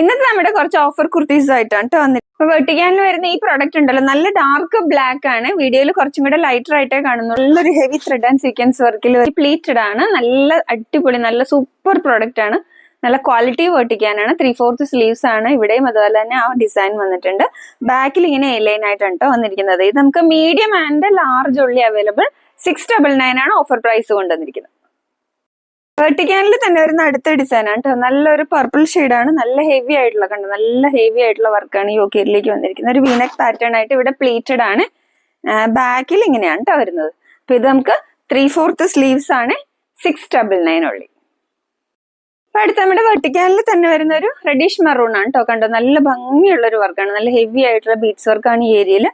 ഇന്നത്തെ നമ്മുടെ കുറച്ച് ഓഫർ കുർത്തീസ് ആയിട്ടാണ് കേട്ടോ വന്നിട്ട്. ഇപ്പൊ വെട്ടിക്കാനിൽ വരുന്ന ഈ പ്രോഡക്റ്റ് ഉണ്ടല്ലോ നല്ല ഡാർക്ക് ബ്ലാക്ക് ആണ്. വീഡിയോയിൽ കുറച്ചും കൂടെ ലൈറ്റർ ആയിട്ടേ കാണുന്നു നല്ലൊരു ഹെവി ത്രെഡ് ആൻഡ് സീക്വൻസ് വർക്കിൽ പ്ലീറ്റഡ് ആണ്. നല്ല അടിപൊളി നല്ല സൂപ്പർ പ്രോഡക്റ്റ് ആണ്. നല്ല ക്വാളിറ്റി വെട്ടിക്കാനാണ്. ത്രീ ഫോർത്ത് സ്ലീവ്സ് ആണ്. ഇവിടെയും അതുപോലെ തന്നെ ആ ഡിസൈൻ വന്നിട്ടുണ്ട്. ബാക്കിൽ ഇങ്ങനെ എലൈൻ ആയിട്ടാണ് ട്ടോ വന്നിരിക്കുന്നത്. ഇത് നമുക്ക് medium and large only available six double nine ആണ് ഓഫർ പ്രൈസ് കൊണ്ടുവന്നിരിക്കുന്നത്. വെർട്ടിക്കാനിൽ തന്നെ വരുന്ന അടുത്ത ഡിസൈൻ ആണ് കേട്ടോ. നല്ലൊരു പർപ്പിൾ ആണ്. നല്ല ഹെവി ആയിട്ടുള്ള കണ്ടോ? നല്ല ഹെവി ആയിട്ടുള്ള വർക്കാണ് ഈ ഒക്കേരിലേക്ക് വന്നിരിക്കുന്നത്. ഒരു വീനക് പാറ്റേൺ ആയിട്ട് ഇവിടെ പ്ലീറ്റഡ് ആണ്. ബാക്കിൽ ഇങ്ങനെയാണ് കേട്ടോ വരുന്നത്. അപ്പൊ ഇത് നമുക്ക് ത്രീ ഫോർത്ത് സ്ലീവ്സ് ആണ്. Six double nine only. അപ്പൊ അടുത്ത നമ്മുടെ വെർട്ടിക്കാനിൽ തന്നെ വരുന്ന ഒരു റെഡിഷ് മെറൂൺ ആണ് കേട്ടോ കണ്ടോ? നല്ല ഭംഗിയുള്ള ഒരു വർക്കാണ് നല്ല ഹെവി ആയിട്ടുള്ള ബീറ്റ്സ് വർക്കാണ് ഈ ഏരിയയിൽ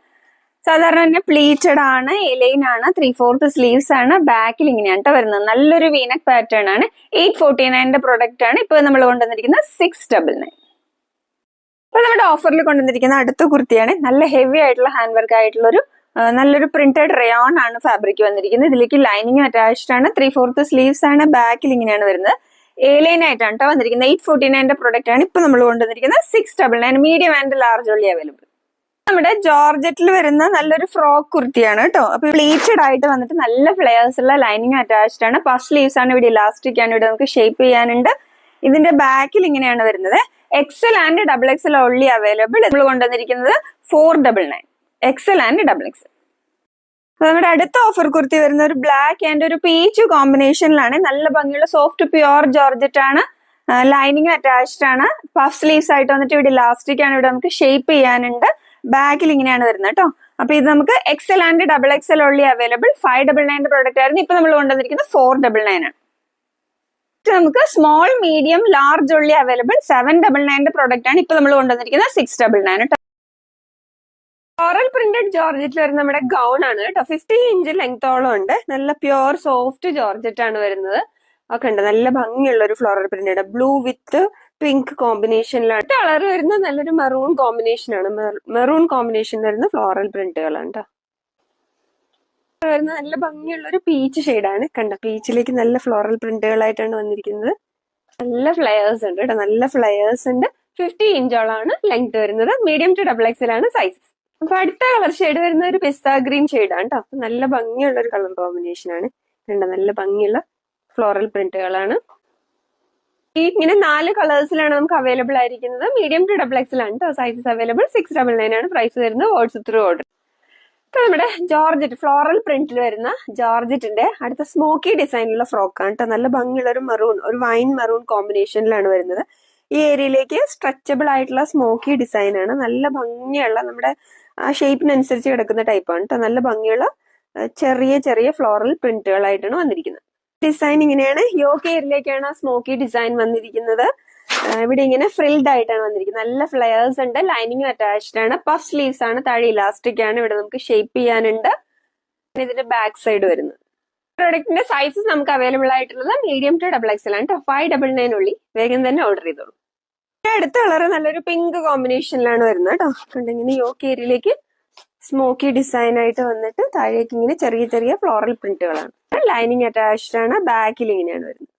സാധാരണ തന്നെ പ്ലീറ്റഡ് ആണ് എലൈൻ ആണ് ത്രീ ഫോർത്ത് സ്ലീവ്സ് ആണ് ബാക്കിൽ ഇങ്ങനെയാണ് ട്ടോ വരുന്നത്. നല്ലൊരു വീനക് പാറ്റേൺ ആണ്. എയ്റ്റ് ഫോർട്ടി നയന്റെ പ്രൊഡക്റ്റ് ആണ്. ഇപ്പൊ നമ്മൾ കൊണ്ടുവന്നിരിക്കുന്നത് സിക്സ് ഡബിൾ നയൻ ഇപ്പൊ നമ്മുടെ ഓഫറിൽ കൊണ്ടുവന്നിരിക്കുന്ന അടുത്ത കുർത്തിയാണ്. നല്ല ഹെവി ആയിട്ടുള്ള ഹാൻഡ് വർക്ക് ആയിട്ടുള്ള ഒരു നല്ലൊരു പ്രിന്റഡ് റയോൺ ആണ് ഫാബ്രിക് വന്നിരിക്കുന്നത്. ഇതിലേക്ക് ലൈനിങ് അറ്റാച്ച്ഡ് ആണ്. ത്രീ ഫോർത്ത് സ്ലീവ്സ് ആണ്. ബാക്കിൽ ഇങ്ങനെയാണ് വരുന്നത്. ഏലൈൻ ആയിട്ടാണ് കേട്ടോ വന്നിരിക്കുന്നത്. എയ്റ്റ് ഫോർട്ടി നയന്റെ പ്രൊഡക്റ്റ് ആണ് ഇപ്പൊ നമ്മൾ കൊണ്ടുവന്നിരിക്കുന്നത് six double nine medium and large only available നമ്മുടെ ജോർജറ്റിൽ വരുന്ന നല്ലൊരു ഫ്രോക്ക് കുർത്തിയാണ് കേട്ടോ. അപ്പൊ പ്ലീറ്റഡ് ആയിട്ട് വന്നിട്ട് നല്ല ഫ്ലെയേഴ്സ് ഉള്ള ലൈനിങ് അറ്റാച്ച്ഡ് ആണ്. പഫ് സ്ലീവ്സ് ആണ് ഇവിടെ ഇലാസ്റ്റിക് ആണ് ഇവിടെ നമുക്ക് ഷേപ്പ് ചെയ്യാനുണ്ട്. ഇതിന്റെ ബാക്കിൽ ഇങ്ങനെയാണ് വരുന്നത്. XL and double XL only available നമ്മൾ കൊണ്ടുവന്നിരിക്കുന്നത് four double nine XL and double XL നമ്മുടെ അടുത്ത ഓഫർ കുർത്തി വരുന്ന ഒരു ബ്ലാക്ക് ആൻഡ് ഒരു പീച്ച് കോമ്പിനേഷനിലാണ് നല്ല ഭംഗിയുള്ള സോഫ്റ്റ് പ്യുവർ ജോർജറ്റ് ആണ്. ലൈനിങ് അറ്റാച്ച്ഡ് ആണ്. പഫ് സ്ലീവ്സ് ആയിട്ട് വന്നിട്ട് ഇവിടെ ഇലാസ്റ്റിക് ആണ്. ഇവിടെ നമുക്ക് ഷേപ്പ് ചെയ്യാനുണ്ട്. ബാക്കിൽ ഇങ്ങനെയാണ് വരുന്നത് കേട്ടോ അപ്പൊ ഇത് നമുക്ക് XL and double XL only available five double നയന്റെ product ആയിരുന്നു. ഇപ്പൊ നമ്മൾ കൊണ്ടുവന്നിരിക്കുന്നത് ഫോർ ഡബിൾ നയൻ ആണ്. നമുക്ക് small medium large only available seven double നയന്റെ product ആണ് ഇപ്പൊ നമ്മൾ കൊണ്ടുവന്നിരിക്കുന്നത് സിക്സ് ഡബിൾ നയൻ കേട്ടോ പ്രിന്റഡ് ജോർജറ്റിൽ വരുന്ന നമ്മുടെ ഗൗൺ ആണ് കേട്ടോ ഫിഫ്റ്റീൻ ഇഞ്ച് ലെങ്തോളം ഉണ്ട്. നല്ല പ്യുവർ സോഫ്റ്റ് ജോർജറ്റ് ആണ് വരുന്നത്. ഒക്കെ ഉണ്ട്. നല്ല ഭംഗിയുള്ള ഒരു floral print blue with pink കോമ്പിനേഷനിലാണ് colour വരുന്ന നല്ലൊരു മെറൂൺ കോമ്പിനേഷൻ ആണ്. മെറൂൺ കോമ്പിനേഷൻ വരുന്ന ഫ്ലോറൽ പ്രിന്റുകളാണ് കേട്ടോ വരുന്ന നല്ല ഭംഗിയുള്ള ഒരു പീച്ച് ഷെയ്ഡാണ് കണ്ട? പീച്ചിലേക്ക് നല്ല ഫ്ലോറൽ പ്രിന്റുകളായിട്ടാണ് വന്നിരിക്കുന്നത്. നല്ല ഫ്ലയേഴ്സ് ഉണ്ട് കേട്ടോ നല്ല ഫ്ലയേഴ്സ് ഉണ്ട്. ഫിഫ്റ്റി ഇഞ്ചോളാണ് ലെങ്ത് വരുന്നത്. മീഡിയം ടു ഡബിൾ എക്സൽ ആണ് സൈസ് അപ്പൊ അടുത്ത കളർ ഷെയ്ഡ് വരുന്ന ഒരു പിസ്ത ഗ്രീൻ ഷെയ്ഡാണ് കേട്ടോ നല്ല ഭംഗിയുള്ള ഒരു കളർ കോമ്പിനേഷൻ ആണ്. കണ്ട? നല്ല ഭംഗിയുള്ള ഫ്ലോറൽ പ്രിന്റുകളാണ്. ഇങ്ങനെ നാല് കളേഴ്സിലാണ് നമുക്ക് അവൈലബിൾ ആയിരിക്കുന്നത്. മീഡിയം ടു ഡബിൾ എക്സൽ ആണ് sizes available. Six double nine ആണ് പ്രൈസ് വരുന്നത്. വാട്സ്ആപ്പ് ത്രൂ ഓർഡർ ഇപ്പൊ നമ്മുടെ ജോർജറ്റ് ഫ്ലോറൽ പ്രിന്റിൽ വരുന്ന ജോർജറ്റിന്റെ അടുത്ത സ്മോക്കി ഡിസൈനിലുള്ള ഫ്രോക്കാണ് കേട്ടോ നല്ല ഭംഗിയുള്ള ഒരു മെറൂൺ ഒരു വൈൻ മെറൂൺ കോമ്പിനേഷനിലാണ് വരുന്നത്. ഈ ഏരിയയിലേക്ക് സ്ട്രെച്ചബിൾ ആയിട്ടുള്ള സ്മോക്കി ഡിസൈനാണ് നല്ല ഭംഗിയുള്ള നമ്മുടെ ആ ഷേപ്പിനനുസരിച്ച് കിടക്കുന്ന ടൈപ്പാണ് കേട്ടോ നല്ല ഭംഗിയുള്ള ചെറിയ ചെറിയ ഫ്ലോറൽ പ്രിന്റുകളായിട്ടാണ് വന്നിരിക്കുന്നത്. ഡിസൈൻ ഇങ്ങനെയാണ്. ഏരിയയിലേക്കാണ് ആ സ്മോക്കി ഡിസൈൻ വന്നിരിക്കുന്നത്. ഇവിടെ ഇങ്ങനെ ഫ്രിൽഡ് ആയിട്ടാണ് വന്നിരിക്കുന്നത്. നല്ല ഫ്ലെയേഴ്സ് ഉണ്ട്. ലൈനിങ് അറ്റാച്ച്ഡ് ആണ്. പഫ് സ്ലീവ്സ് ആണ്. താഴെ ഇലാസ്റ്റിക് ആണ്. ഇവിടെ നമുക്ക് ഷേപ്പ് ചെയ്യാനുണ്ട്. ഇതിന്റെ ബാക്ക് സൈഡ് വരുന്നത്. പ്രൊഡക്റ്റിന്റെ സൈസസ് നമുക്ക് അവൈലബിൾ ആയിട്ടുള്ളത് മീഡിയം ടു ഡബിൾ എക്സൽ ആണ് ഫൈവ് ഡബിൾ നയൻ ഉള്ളി. വേഗം തന്നെ ഓർഡർ ചെയ്തോളൂ. അടുത്ത കളർ നല്ലൊരു പിങ്ക് കോമ്പിനേഷനിലാണ് വരുന്നത് കേട്ടോ കണ്ടിങ്ങനെ യോക്ക് ഏരിയയിലേക്ക് സ്മോക്കി ഡിസൈൻ ആയിട്ട് വന്നിട്ട് താഴേക്ക് ഇങ്ങനെ ചെറിയ ചെറിയ ഫ്ലോറൽ പ്രിന്റുകളാണ് ലൈനിങ് അറ്റാച്ച്ഡ് ആണ്. ബാക്കിൽ ഇങ്ങനെയാണ് വരുന്നത്.